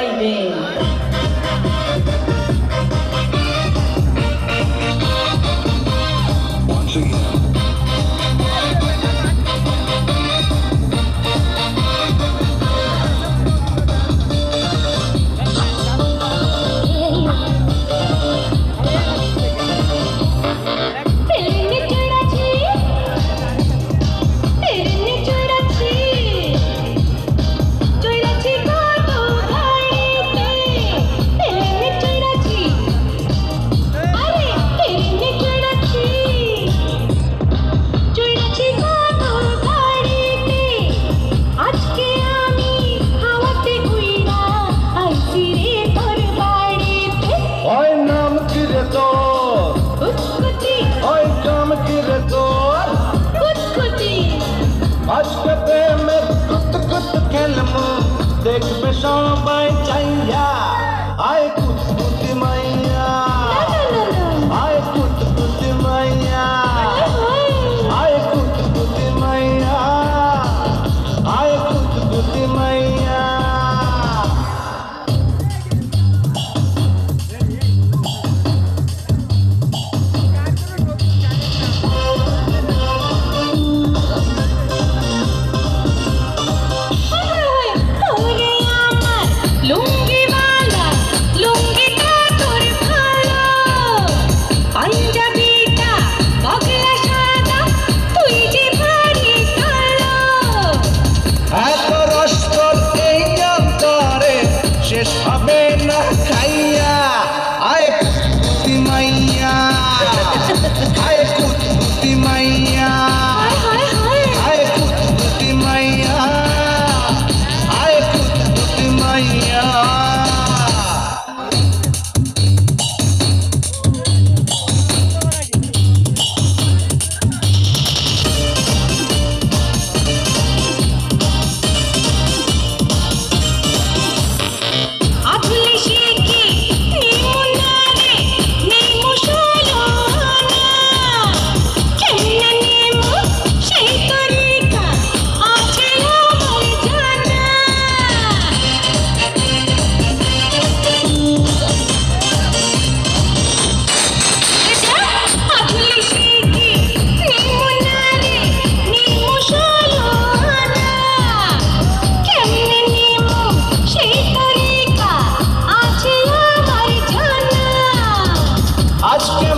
vai bem. আজকে প্রেমে কত কত খেলমু দেখবে সবাই চাইয়া আয় আজকে